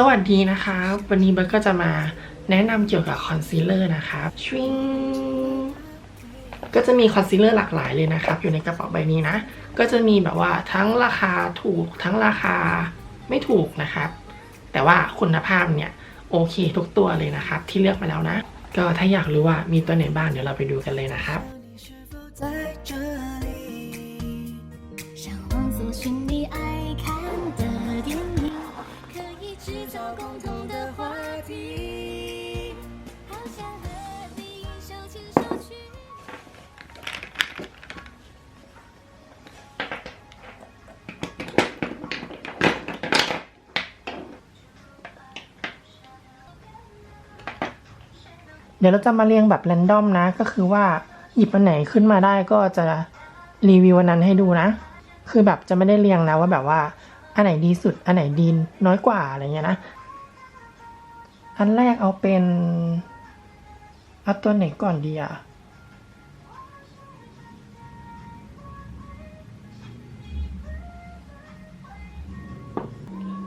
สวัสดีนะคะ วันนี้เบิร์ก็จะมาแนะนำเกี่ยวกับคอนซีลเลอร์นะครับชวิงก็จะมีคอนซีลเลอร์หลากหลายเลยนะครับ อยู่ในกระเป๋าใบนี้นะ ก็จะมีแบบว่าทั้งราคาถูกทั้งราคาไม่ถูกนะครับ แต่ว่าคุณภาพเนี่ยโอเคทุกตัวเลยนะครับ ที่เลือกมาแล้วนะ ก็ถ้าอยากรู้ว่ามีตัวไหนบ้างเดี๋ยวเราไปดูกันเลยนะครับ เดี๋ยวเราจะมาเรียงแบบแรนดอมนะ ก็คือว่าหยิบอันไหนขึ้นมาได้ก็จะรีวิวอันนั้นให้ดูนะ คือแบบจะไม่ได้เรียงนะว่าแบบว่า อันไหนดีสุด อันไหนดีน้อยกว่าอะไรเงี้ยนะ อันแรกเอาเป็นเอาตัวไหนก่อนดีอะ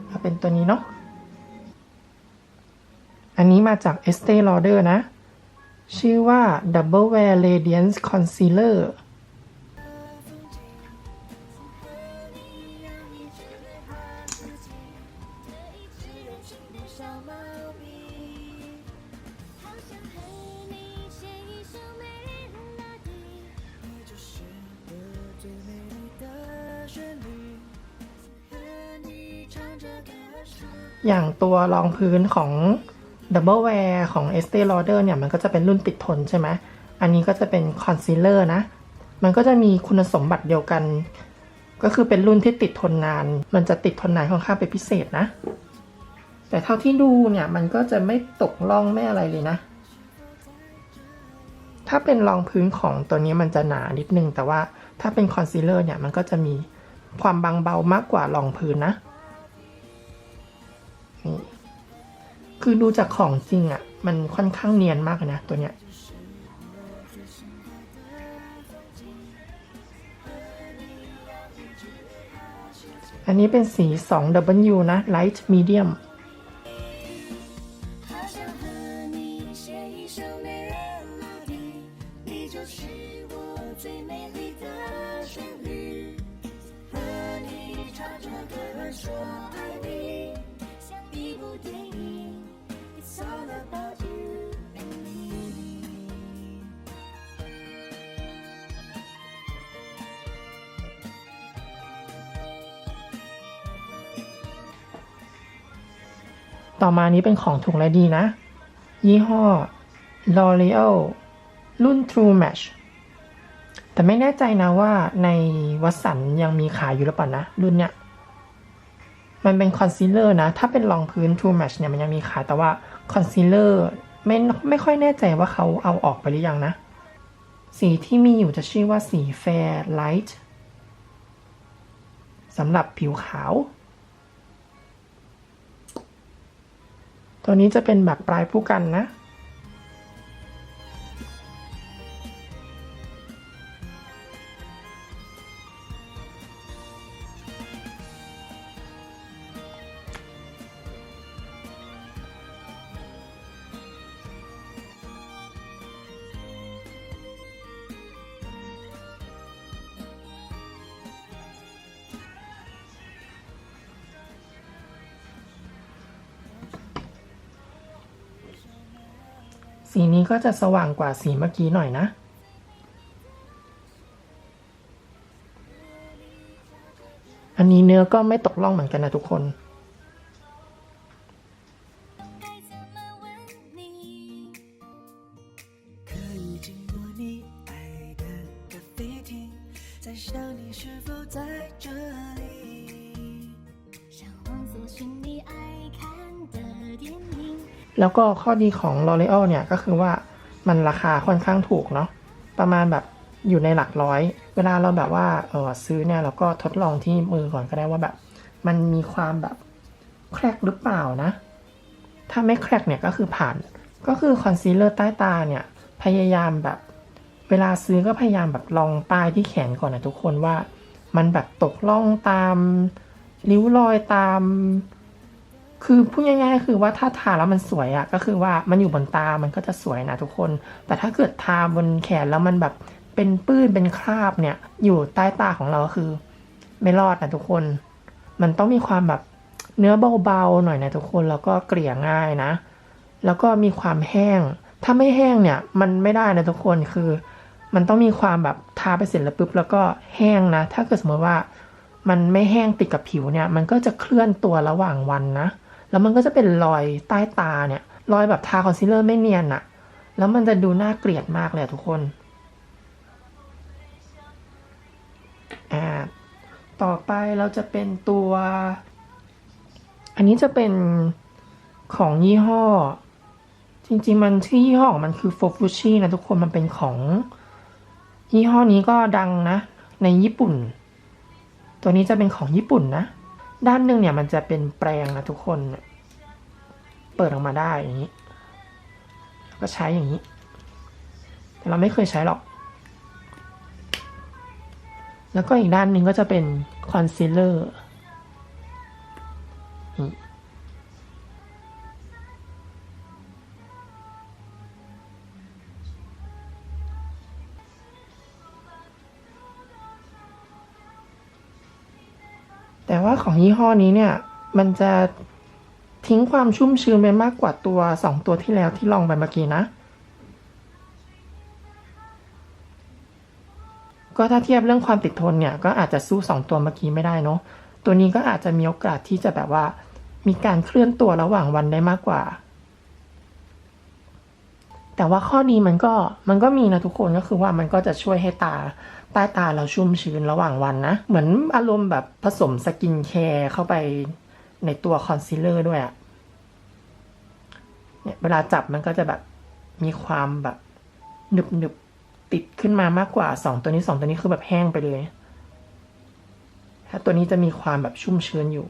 เอาเป็นตัวนี้เนาะ อันนี้มาจาก Estee Lauder นะ ชื่อว่า Double Wear Radiance Concealer อย่างตัวรองพื้นของ Double Wear ของ Estee Lauder เนี่ยมันก็จะเป็นรุ่นติดทนใช่ไหมอันนี้ก็จะเป็น Concealer นะ มันก็จะมีคุณสมบัติเดียวกัน ก็คือเป็นรุ่นที่ติดทนนาน มันจะติดทนนานค่อนข้างเป็นพิเศษนะ แต่เท่าที่ดูเนี่ยมันก็จะไม่ตกล่องไม่อะไรเลยนะ ถ้าเป็นรองพื้นของตัวนี้มันจะหนานิดนึง แต่ว่าถ้าเป็นคอนซีลเลอร์เนี่ยมันก็จะมีความบางเบามากกว่ารองพื้นนะนี่ คือดูจากของจริงอะ่ะ มันค่อนข้างเนียนมากเลยนะ ตัวเนี้ย อันนี้เป็นสี 2W นะ Light Medium มานี้เป็นของถูกและดีนะ ยี่ห้อ L'Oreal รุ่น True Match แต่ไม่แน่ใจนะว่าในวัสันยังมีขายอยู่หรือเปล่านะ รุ่นเนี้ย มันเป็นคอนซีลเลอร์นะ ถ้าเป็นรองพื้น True Match เนี่ยมันยังมีขายแต่ว่าคอนซีลเลอร์ไม่ไม่ค่อยแน่ใจว่าเขาเอาออกไปหรือยังนะ สีที่มีอยู่จะชื่อว่าสี Fair Light สำหรับผิวขาว ตัวนี้จะเป็นแบบปลายผู้กันนะ สีนี้ก็จะสว่างกว่าสีเมื่อกี้หน่อยนะ อันนี้เนื้อก็ไม่ตกล่องเหมือนกันนะทุกคน แล้วก็ข้อดีของ L'Oreal เนี่ยก็คือว่ามันราคาค่อนข้างถูกเนาะประมาณแบบอยู่ในหลักร้อย เวลาเราแบบว่าเออซื้อเนี่ยเราก็ทดลองที่มือก่อนก็ได้ว่าแบบ มันมีความแบบแครกหรือเปล่านะ ถ้าไม่แครกเนี่ยก็คือผ่าน ก็คือคอนซีลเลอร์ใต้ตาเนี่ยพยายามแบบเวลาซื้อก็พยายามแบบลองป้ายที่แขนก่อนนะทุกคนว่า มันแบบตกล่องตามริ้วรอยตาม คือพูดง่ายๆคือว่าถ้าทาแล้วมันสวยอะก็คือว่ามันอยู่บนตามันก็จะสวยนะทุกคน แต่ถ้าเกิดทาบนแขนแล้วมันแบบเป็นปื้นเป็นคราบเนี่ย อยู่ใต้ตาของเราคือ ไม่รอดนะทุกคน มันต้องมีความแบบเนื้อเบาๆหน่อยนะทุกคนแล้วก็เกลี่ยง่ายนะ แล้วก็มีความแห้ง ถ้าไม่แห้งเนี่ย มันไม่ได้นะทุกคนคือ มันต้องมีความแบบทาไปเสร็จแล้วปุ๊บแล้วก็แห้งนะ ถ้าเกิดสมมติว่า มันไม่แห้งติดกับผิวเนี่ย มันก็จะเคลื่อนตัวระหว่างวันนะ แล้วมันก็จะเป็นรอยใต้ตาเนี่ย รอยแบบทาคอนซีลเลอร์ไม่เนียนอะแล้วมันจะดูน่าเกลียดมากเลยทุกคนอ่าต่อไปเราจะเป็นตัว อันนี้จะเป็นของยี่ห้อ จริงๆ มันชื่อยี่ห้อของมันคือโฟฟูชินะทุกคนมันเป็นของ ยี่ห้อนี้ก็ดังนะ ในญี่ปุ่น ตัวนี้จะเป็นของญี่ปุ่นนะ ด้านหนึ่งเนี่ยมันจะเป็นแปรงนะทุกคน เปิดออกมาได้อย่างนี้ แล้วก็ใช้อย่างนี้ แต่เราไม่เคยใช้หรอก แล้วก็อีกด้านหนึ่งก็จะเป็นคอนซีลเลอร์ แต่ว่าของยี่ห้อนี้เนี่ย มันจะทิ้งความชุ่มชื้นไปมากกว่าตัวสองตัวที่แล้วที่ลองไปเมื่อกี้นะ ก็ถ้าเทียบเรื่องความติดทนเนี่ย ก็อาจจะสู้สองตัวเมื่อกี้ไม่ได้เนาะตัวนี้ก็อาจจะมีโอกาสที่จะแบบว่า มีการเคลื่อนตัวระหว่างวันได้มากกว่า แต่ว่าข้อดีมันก็มันก็มีนะทุกคนก็คือว่ามันก็จะช่วยให้ตาใต้ตาเราชุ่มชื้นระหว่างวันนะ เหมือนอารมณ์แบบผสมสกินแคร์เข้าไปในตัวคอนซีลเลอร์ด้วยอะเนี่ยเวลาจับมันก็จะแบบมีความแบบหนึบหนึบติดขึ้นมามากกว่าสองตัวนี้สองตัวนี้คือแบบแห้งไปเลยถ้าตัวนี้จะมีความแบบชุ่มชื้นอยู่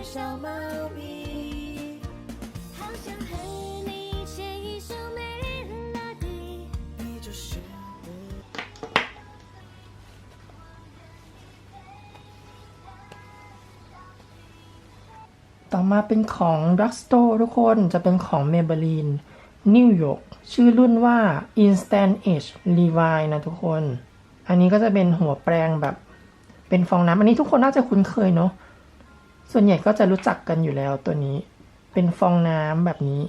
性的小猫咪。好想和你写一首美乐迪。你就是我。 ต่อมาเป็นของ Drugstore ทุกคนจะเป็นของ Maybelline New York ชื่อรุ่นว่า Instant Age Revive นะทุกคน อันนี้ก็จะเป็นหัวแปรงแบบ เป็นฟองน้ำอันนี้ทุกคนน่าจะคุ้นเคยเนาะ ส่วนใหญ่ก็จะรู้จักกันอยู่แล้วตัวนี้ เป็นฟองน้ำแบบนี้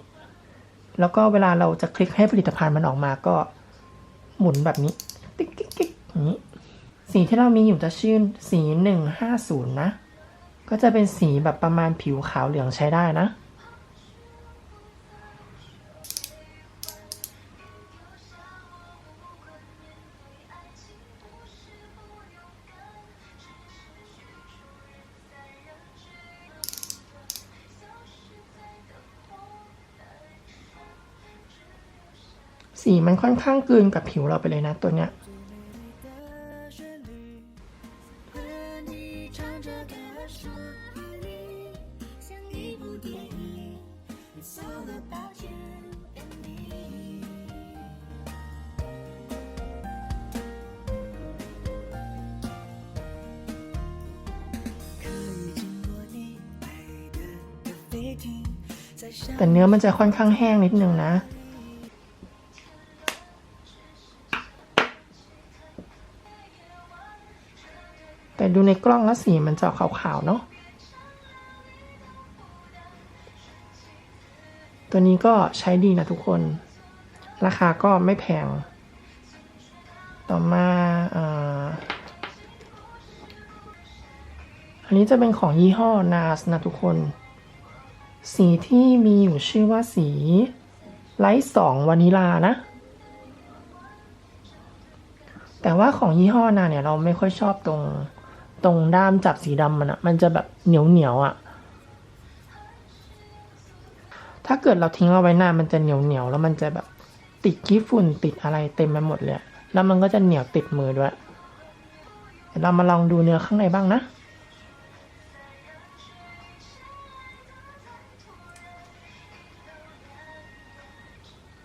แล้วก็เวลาเราจะคลิกให้ผลิตภัณฑ์มันออกมาก็หมุนแบบนี้ ติ๊กติ๊กติ๊กอย่างนี้ สีที่เรามีอยู่จะชื่อสี 150 นะ ก็จะเป็นสีแบบประมาณผิวขาวเหลืองใช้ได้นะ สีมันค่อนข้างกลืนกับผิวเราไปเลยนะตัวเนี้ยแต่เนื้อมันจะค่อนข้างแห้งนิดนึงนะ ดูในกล้องแล้วสีมันจะขาวๆเนาะตัวนี้ก็ใช้ดีนะทุกคน ราคาก็ไม่แพง ต่อมาอ่าอันนี้จะเป็นของยี่ห้อ NARS นะทุกคน สีที่มีอยู่ชื่อว่าสีไลท์สองวานิลานะ แต่ว่าของยี่ห้อนาเนี่ยเราไม่ค่อยชอบตรง ตรงด้ามจับสีดำมันอะมันจะแบบเหนียวเหนียวอะถ้าเกิดเราทิ้งเอาไว้นานมันจะเหนียวเหนียวแล้วมันจะแบบติดขี้ฝุ่นติดอะไรเต็มไปหมดเลยแล้วมันก็จะเหนียวติดมือด้วยเรามาลองดูเนื้อข้างในบ้างนะ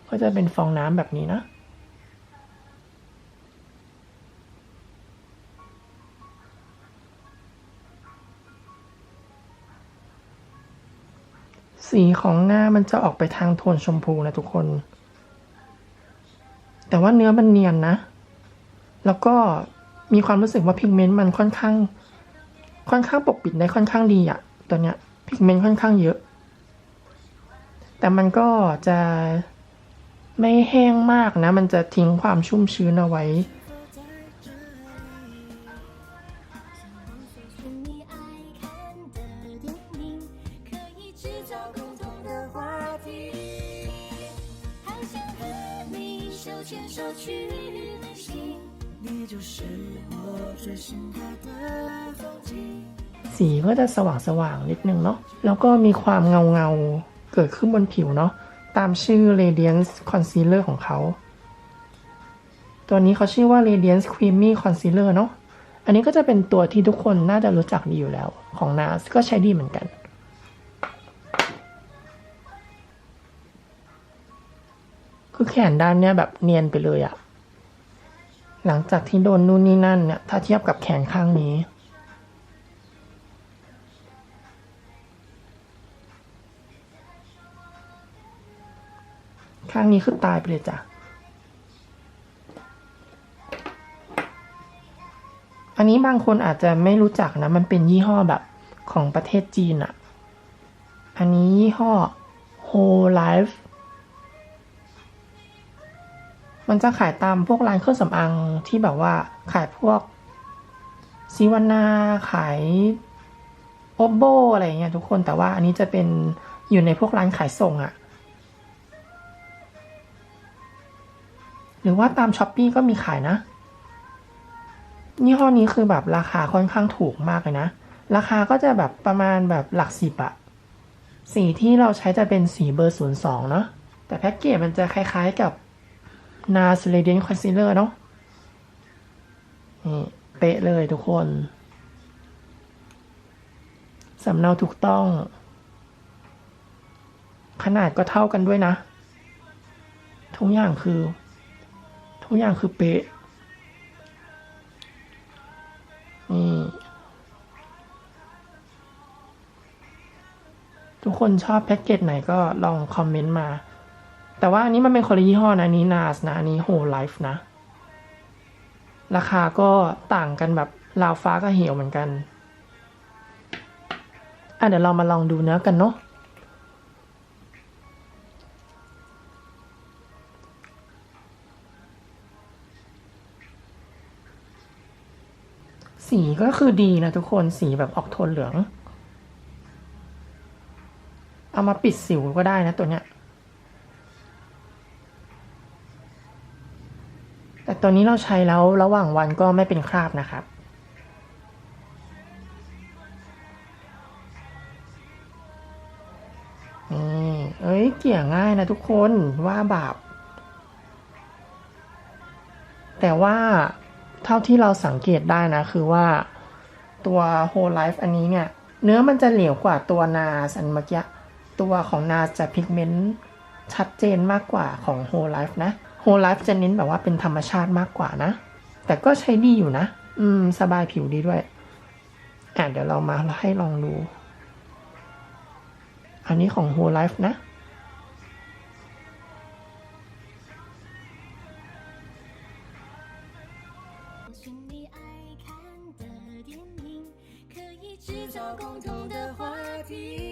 ก็จะเป็นฟองน้ำแบบนี้นะ สีของหน้ามันจะออกไปทางโทนชมพูนะทุกคน แต่ว่าเนื้อมันเนียนนะ แล้วก็มีความรู้สึกว่าพิกเมนต์มันค่อนข้าง ค่อนข้างปกปิดได้ค่อนข้างดีอะตัวเนี้ยพิกเมนต์ค่อนข้างเยอะ แต่มันก็จะไม่แห้งมากนะ มันจะทิ้งความชุ่มชื้นเอาไว้ 就是我最深刻的风景。 สีก็จะสว่างสว่างๆนิดนึงเนาะ แล้วก็มีความเงาเงาๆเกิดขึ้นบนผิวเนาะ ตามชื่อ Radiance Concealer ของเขา ตัวนี้เขาชื่อว่า Radiance Creamy Concealer เนาะ อันนี้ก็จะเป็นตัวที่ทุกคนน่าจะรู้จักดีอยู่แล้ว ของ NARS ก็ใช้ดีเหมือนกัน คือแขนด้านเนี้ยแบบเนียนไปเลยอะ หลังจากที่โดนนู่นนี่นั่นเนี่ยถ้าเทียบกับแขนข้างนี้ ข้างนี้คือตายไปเลยจ้ะ อันนี้บางคนอาจจะไม่รู้จักนะ มันเป็นยี่ห้อแบบของประเทศจีนอะอันนี้ยี่ห้อ Whole Life มันจะขายตามพวกร้านเครื่องสำอางที่แบบว่าขายพวกซิวานาขายโอโบอะไรอย่างเงี้ยทุกคนแต่ว่าอันนี้จะเป็นอยู่ในพวกร้านขายส่งอะหรือว่าตามช้อปปีก็มีขายนะยี่ห้อนี้คือแบบราคาค่อนข้างถูกมากเลยนะ ราคาก็จะแบบประมาณแบบหลักสิบอะสีที่เราใช้จะเป็นสีเบอร์ศูนย์สองเนาะแต่แพ็กเกจมันจะคล้ายๆกับ NARS Radiant Concealer เนาะนี่เป๊ะเลยทุกคนสำเนาถูกต้อง ขนาดก็เท่ากันด้วยนะ ทุกอย่างคือ ทุกอย่างคือเป๊ะนี่ทุกคนชอบแพ็กเกจไหนก็ลองคอมเมนต์มา แต่ว่าอันนี้มันเป็นคนละยี่ห้อนะอันนี้ NARS นะอันนี้ Whole Life นะ ราคาก็ต่างกันแบบราวฟ้ากับเหวเหมือนกัน อะเดี๋ยวเรามาลองดูเนื้อกันเนาะสีก็คือดีนะทุกคนสีแบบออกโทนเหลือง เอามาปิดสิวก็ได้นะตัวเนี้ย ตัวนี้เราใช้แล้วระหว่างวันก็ไม่เป็นคราบนะครับ นี่เอ้ยเกี่ยง่ายนะทุกคนว่าบาปแต่ว่าเท่าที่เราสังเกตได้นะ คือว่าตัว Whole Life อันนี้เนี่ย เนื้อมันจะเหลวกว่าตัว NARS อันเมื่อกี้ตัวของ NARS จะพิกเมนต์ชัดเจนมากกว่าของ Whole Life นะ Whole Life จะเน้นแบบว่าเป็นธรรมชาติมากกว่านะ แต่ก็ใช้ดีอยู่นะ อืม สบายผิวดีด้วย อ่ะเดี๋ยวเรามาให้ลองดู อันนี้ของ Whole Life นะ 是你爱看的电影，可以制造共同的话题。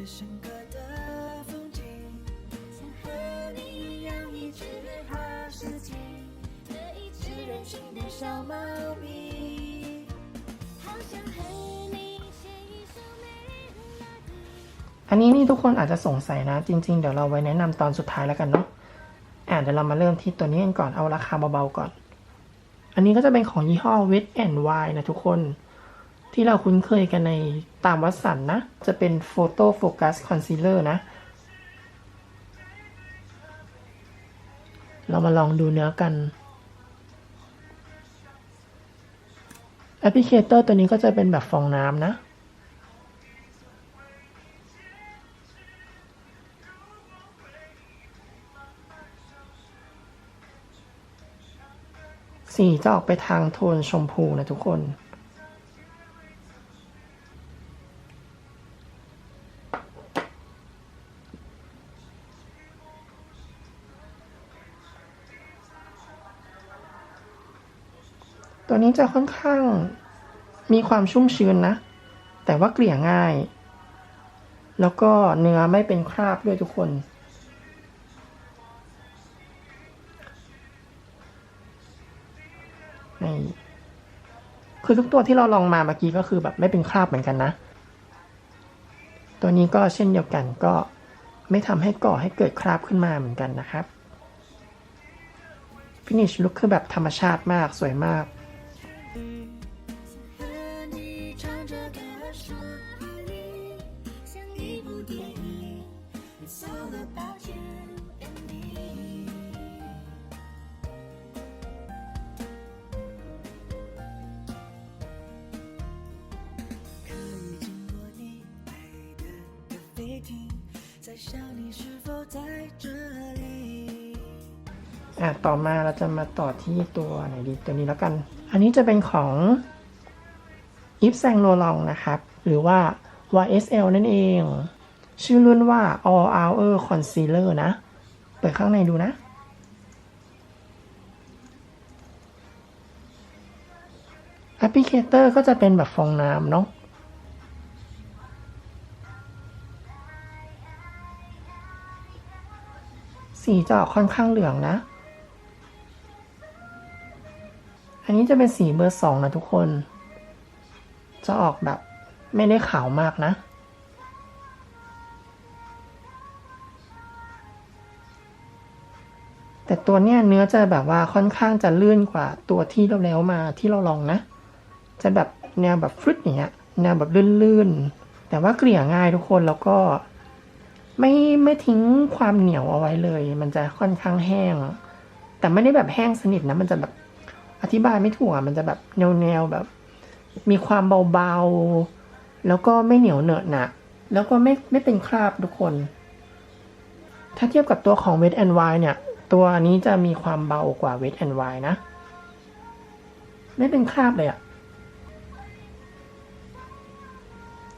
最深刻的风景。想和你一样一直好事情，可以治人心的小毛病。好想和你写一首美乐蒂。 อันนี้นี่ทุกคนอาจจะสงสัยนะ จริง ๆ เดี๋ยวเราไว้แนะนำตอนสุดท้ายแล้วกันเนาะอ่ะเดี๋ยวเรามาเริ่มที่ตัวนี้กันก่อนเอาราคาเบาๆก่อน อันนี้ก็จะเป็นของยี่ห้อ Wet and Wild นะทุกคน ที่เราคุ้นเคยกันในตามวัสสันนะ จะเป็นโฟโต้โฟกัสคอนซีลเลอร์นะ เรามาลองดูเนื้อกันแอปพลิเคเตอร์ตัวนี้ก็จะเป็นแบบฟองน้ำนะ สีจะออกไปทางโทนชมพูนะทุกคน ตัวนี้จะค่อนข้างมีความชุ่มชื้นนะ แต่ว่าเกลี่ยง่าย แล้วก็เนื้อไม่เป็นคราบด้วยทุกคน นี่ คือทุกตัวที่เราลองมาเมื่อกี้ก็คือแบบไม่เป็นคราบเหมือนกันนะ ตัวนี้ก็เช่นเดียวกันก็ไม่ทำให้ก่อให้เกิดคราบขึ้นมาเหมือนกันนะครับ ฟินิชลุคคือแบบธรรมชาติมากสวยมาก about you and me。可以经过你爱的咖啡厅，在想你是否在这里。 อ่ะต่อมาเราจะมาต่อที่ตัวไหนดีตัวนี้แล้วกัน อันนี้จะเป็นของ i p s a n g l o l o n g นะครับ หรือว่า YSL นั่นเอง ชื่อรุ่นว่า All Hour Concealer นะ เปิดข้างในดูนะ แอปพลิเคเตอร์ก็จะเป็นแบบฟองน้ำเนาะสีจะออกค่อนข้างเหลืองนะ อันนี้จะเป็นสีเบอร์สองนะทุกคน จะออกแบบไม่ได้ขาวมากนะ แต่ตัวเนี้ยเนื้อจะแบบว่าค่อนข้างจะลื่นกว่าตัวที่เราแล้วมาที่เราลองนะ จะแบบแนวแบบฟรุตอย่างเงี้ยแนวแบบลื่นๆ แต่ว่าเกลี่ยง่ายทุกคนแล้วก็ไม่ไม่ทิ้งความเหนียวเอาไว้เลย มันจะค่อนข้างแห้ง แต่ไม่ได้แบบแห้งสนิทนะ มันจะแบบอธิบายไม่ถูกอะมันจะแบบแนวแนวแบบ มีความเบาๆ แล้วก็ไม่เหนียวเหนอะหนะแล้วก็ไม่ไม่เป็นคราบทุกคน ถ้าเทียบกับตัวของ Wet n Wild เนี่ย ตัวนี้จะมีความเบากว่า Wet n Wild นะ ไม่เป็นคราบเลยอะ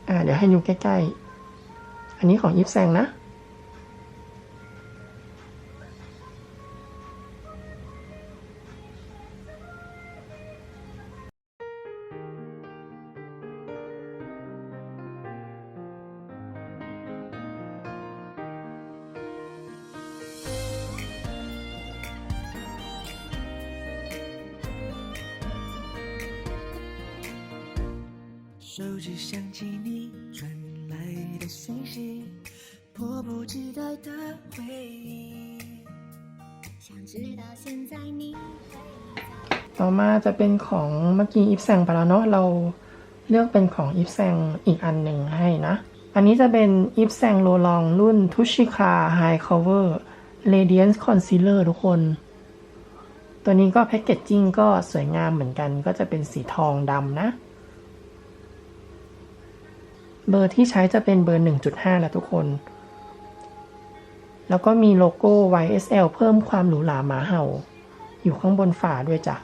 อ่าเดี๋ยวให้ดูใกล้ๆ อันนี้ของยิปแซงนะ เป็นของเมื่อกี้อิฟแซงไปแล้วเนาะเราเลือกเป็นของอิฟแซงอีกอันหนึ่งให้นะ อันนี้จะเป็นอิฟแซงโลลองรุ่นทุชิคาไฮคอเวอร์เรเดียนส์คอนซีลเลอร์ทุกคน ตัวนี้ก็แพคเกจจิ้งก็สวยงามเหมือนกัน ก็จะเป็นสีทองดำนะ เบอร์ที่ใช้จะเป็นเบอร์ 1.5 แล้วทุกคน แล้วก็มีโลโก้ YSL เพิ่มความหรูหราหมาเห่า อยู่ข้างบนฝาด้วยจ้ะ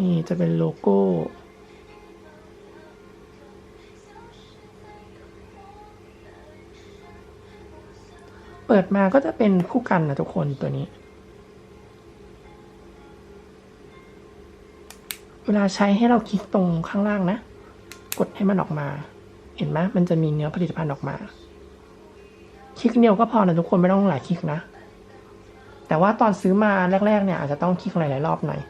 นี่จะเป็นโลโก้ เปิดมาก็จะเป็นคู่กันนะทุกคนตัวนี้ เวลาใช้ให้เราคลิกตรงข้างล่างนะ กดให้มันออกมา เห็นไหมมันจะมีเนื้อผลิตภัณฑ์ออกมา คลิกเดียวก็พอนะทุกคนไม่ต้องหลายคลิกนะ แต่ว่าตอนซื้อมาแรก ๆ เนี่ยอาจจะต้องคลิกหลายๆรอบหน่อย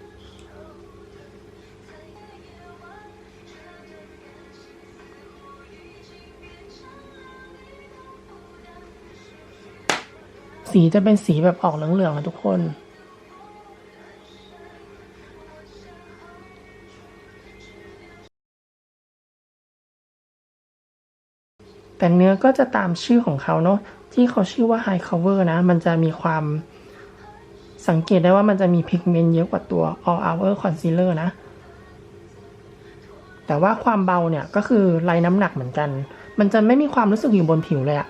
สีจะเป็นสีแบบออกเหลืองๆนะทุกคน แต่เนื้อก็จะตามชื่อของเขาเนาะที่เขาชื่อว่า High Cover นะ มันจะมีความสังเกตได้ว่ามันจะมีพิกเมนต์เยอะกว่าตัว All Hour Concealer นะ แต่ว่าความเบาเนี่ยก็คือไล่น้ำหนักเหมือนกัน มันจะไม่มีความรู้สึกอยู่บนผิวเลยอะ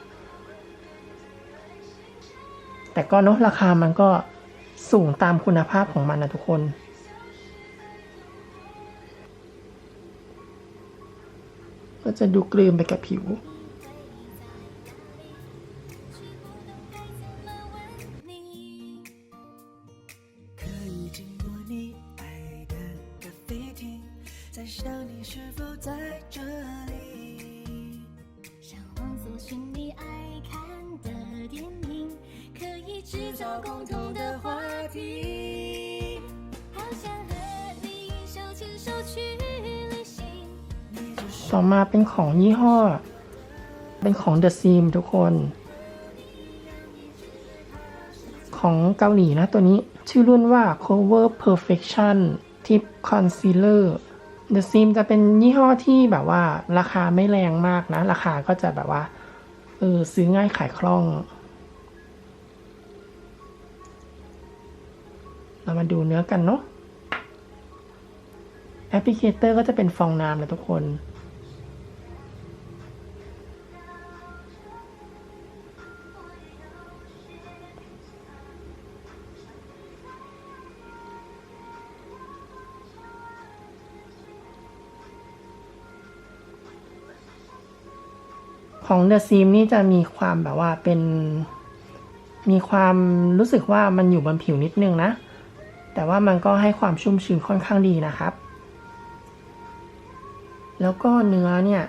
แต่ก็เนาะราคามันก็สูงตามคุณภาพของมันนะทุกคน ก็จะดูกลืนไปกับผิว想你是否在这里，想望搜寻你爱看的电影。制造共同的话题。好想和你手牵手去旅行。你就是 ต่อมาเป็นของยี่ห้อ เป็นของ The Seam ทุกคน ของเกาหลีนะ ตัวนี้ชื่อรุ่นว่า Cover Perfection Tip Concealer The Seam จะเป็นยี่ห้อที่แบบว่า ราคาไม่แรงมากนะ ราคาก็จะแบบว่า เออ ซื้อง่ายขายคล่อง เรามาดูเนื้อกันเนาะแอปพลิเคเตอร์ก็จะเป็นฟองน้ำนะทุกคนของ The Seam นี่จะมีความแบบว่าเป็น มีความรู้สึกว่ามันอยู่บนผิวนิดนึงนะ แต่ว่ามันก็ให้ความชุ่มชื้นค่อนข้างดีนะครับ แล้วก็เนื้อเนี่ย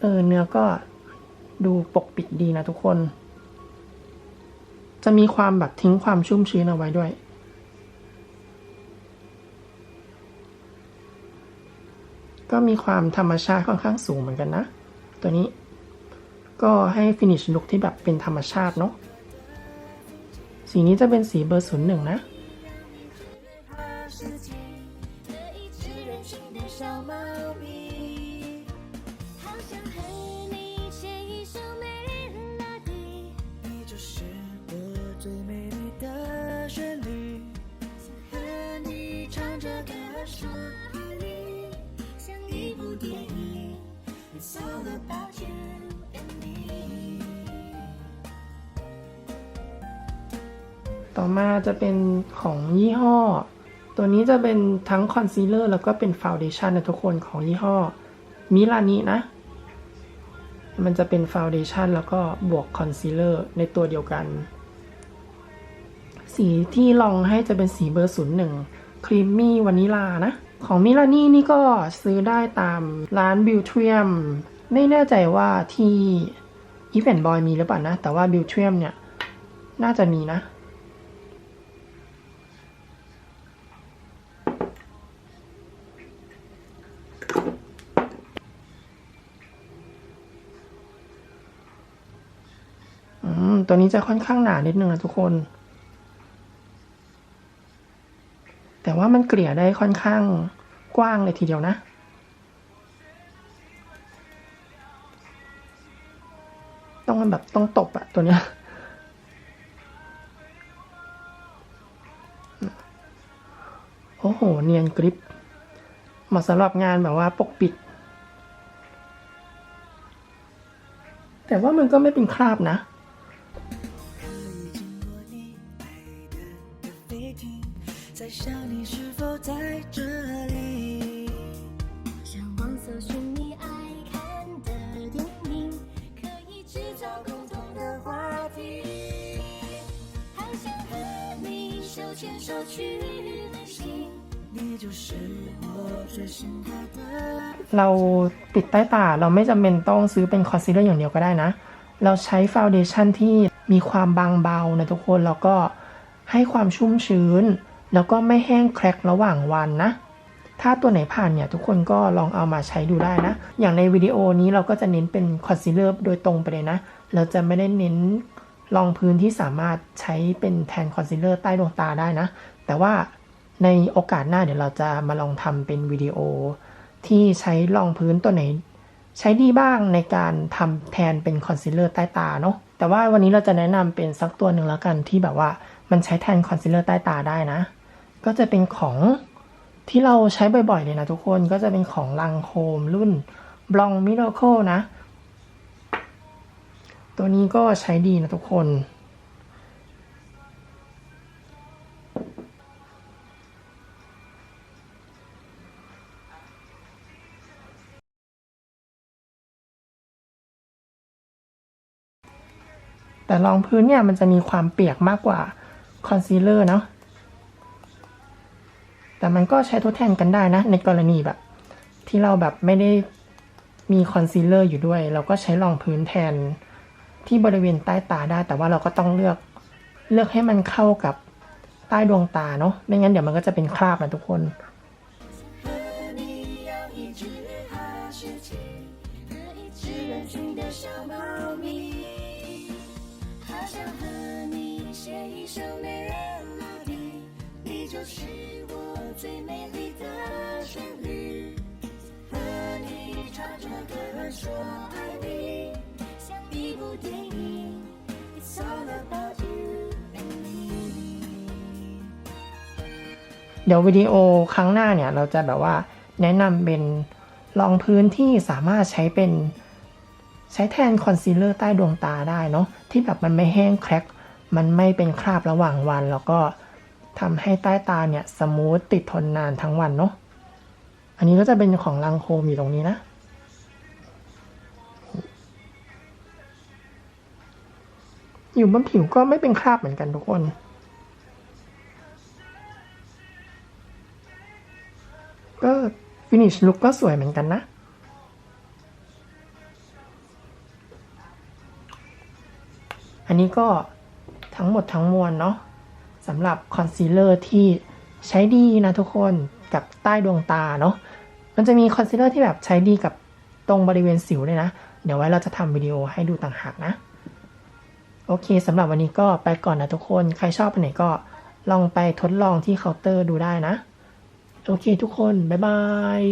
เออเนื้อก็ดูปกปิดดีนะทุกคน จะมีความแบบทิ้งความชุ่มชื้นเอาไว้ด้วย ก็มีความธรรมชาติค่อนข้างสูงเหมือนกันนะ ตัวนี้ก็ให้ฟินิชลุคที่แบบเป็นธรรมชาติเนาะ สีนี้จะเป็นสีเบอร์ศูนย์หนึ่งนะ 哈士奇可以吃人群的小猫咪，好想和你写一首美丽的。你就是我 ต่อมาจะเป็นของยี่ห้อ ตัวนี้จะเป็นทั้งคอนซีลเลอร์แล้วก็เป็นฟาวเดชันนะทุกคนของยี่ห้อมิลานินะ มันจะเป็นฟาวเดชันแล้วก็บวกคอนซีลเลอร์ในตัวเดียวกัน สีที่ลองให้จะเป็นสีเบอร์ศูนย์หนึ่งครีมมี่วานิลานะ ของมิลานี่นี่ก็ซื้อได้ตามร้านบิวเทียมไม่แน่ใจว่าที่อีเวนบอยมีหรือเปล่านะ แต่ว่าบิวเทียมเนี่ย น่าจะมีนะ ตัวนี้จะค่อนข้างหนานิดนึงนะทุกคน แต่ว่ามันเกลี่ยได้ค่อนข้างกว้างเลยทีเดียวนะ ต้องแบบต้องตบอะตัวเนี้ยโอ้โห เนียนกริปเหมาะสำหรับงานแบบว่าปกปิด แต่ว่ามันก็ไม่เป็นคราบนะ 咖啡厅，在想你是否在这里。上网搜寻你爱看的电影，可以制造共同的话题。好想和你手牵手去旅行。你就是我最心爱的。 เราติดใต้ตาเราไม่จำเป็นต้องซื้อเป็นคอนซีลเลอร์อย่างเดียวก็ได้นะ เราใช้ฟาวเดชันที่มีความบางเบานะทุกคนแล้วก็ ให้ความชุ่มชื้น แล้วก็ไม่แห้งแครกระหว่างวันนะ ถ้าตัวไหนผ่านเนี่ยทุกคนก็ลองเอามาใช้ดูได้นะ อย่างในวิดีโอนี้เราก็จะเน้นเป็นคอนซีลเลอร์โดยตรงไปเลยนะ เราจะไม่ได้เน้นรองพื้นที่สามารถใช้เป็นแทนคอนซีลเลอร์ใต้ดวงตาได้นะ แต่ว่าในโอกาสหน้าเดี๋ยวเราจะมาลองทำเป็นวิดีโอ ที่ใช้รองพื้นตัวไหน ใช้ดีบ้างในการทำแทนเป็นคอนซีลเลอร์ใต้ตาเนาะแต่ว่าวันนี้เราจะแนะนำเป็นสักตัวหนึ่งแล้วกันที่แบบว่า มันใช้แทนคอนซีลเลอร์ใต้ตาได้นะ ก็จะเป็นของที่เราใช้บ่อยๆเลยนะทุกคนก็จะเป็นของลังโคมรุ่นบลองมิโลโคนะ ตัวนี้ก็ใช้ดีนะทุกคน แต่รองพื้นเนี่ยมันจะมีความเปียกมากกว่า คอนซีลเลอร์เนาะแต่มันก็ใช้ทดแทนกันได้นะ ในกรณีแบบ ที่เราแบบไม่ได้มีคอนซีลเลอร์อยู่ด้วย เราก็ใช้รองพื้นแทนที่บริเวณใต้ตาได้ แต่ว่าเราก็ต้องเลือกเลือกให้มันเข้ากับใต้ดวงตาเนาะไม่งั้นเดี๋ยวมันก็จะเป็นคราบนะทุกคน 最美丽的旋律。和你唱着歌说爱你，像一部电影，It's all about you and me。 เดี๋ยววิดีโอครั้งหน้าเนี่ย เราจะแบบว่าแนะนำเป็นรองพื้นที่สามารถใช้เป็น ใช้แทนคอนซีลเลอร์ใต้ดวงตาได้เนาะที่แบบมันไม่แห้งแครกมันไม่เป็นคราบระหว่างวัน แล้วก็ ทำให้ใต้ตาเนี่ยสมูทติดทนนานทั้งวันเนาะ อันนี้ก็จะเป็นของลังโคมอยู่ตรงนี้นะ อยู่บนผิวก็ไม่เป็นคราบเหมือนกันทุกคนก็ฟินิชลุ k ก็สวยเหมือนกันนะ อันนี้ก็ทั้งหมดทั้งมวลเนาะ สำหรับคอนซีลเลอร์ที่ใช้ดีนะทุกคนกับใต้ดวงตาเนาะมันจะมีคอนซีลเลอร์ที่แบบใช้ดีกับตรงบริเวณสิวเลยนะ เดี๋ยวไว้เราจะทำวิดีโอให้ดูต่างหากนะ โอเคสำหรับวันนี้ก็ไปก่อนนะทุกคนใครชอบอันไหนก็ลองไปทดลองที่เคาน์เตอร์ดูได้นะ โอเคทุกคน บ๊ายบาย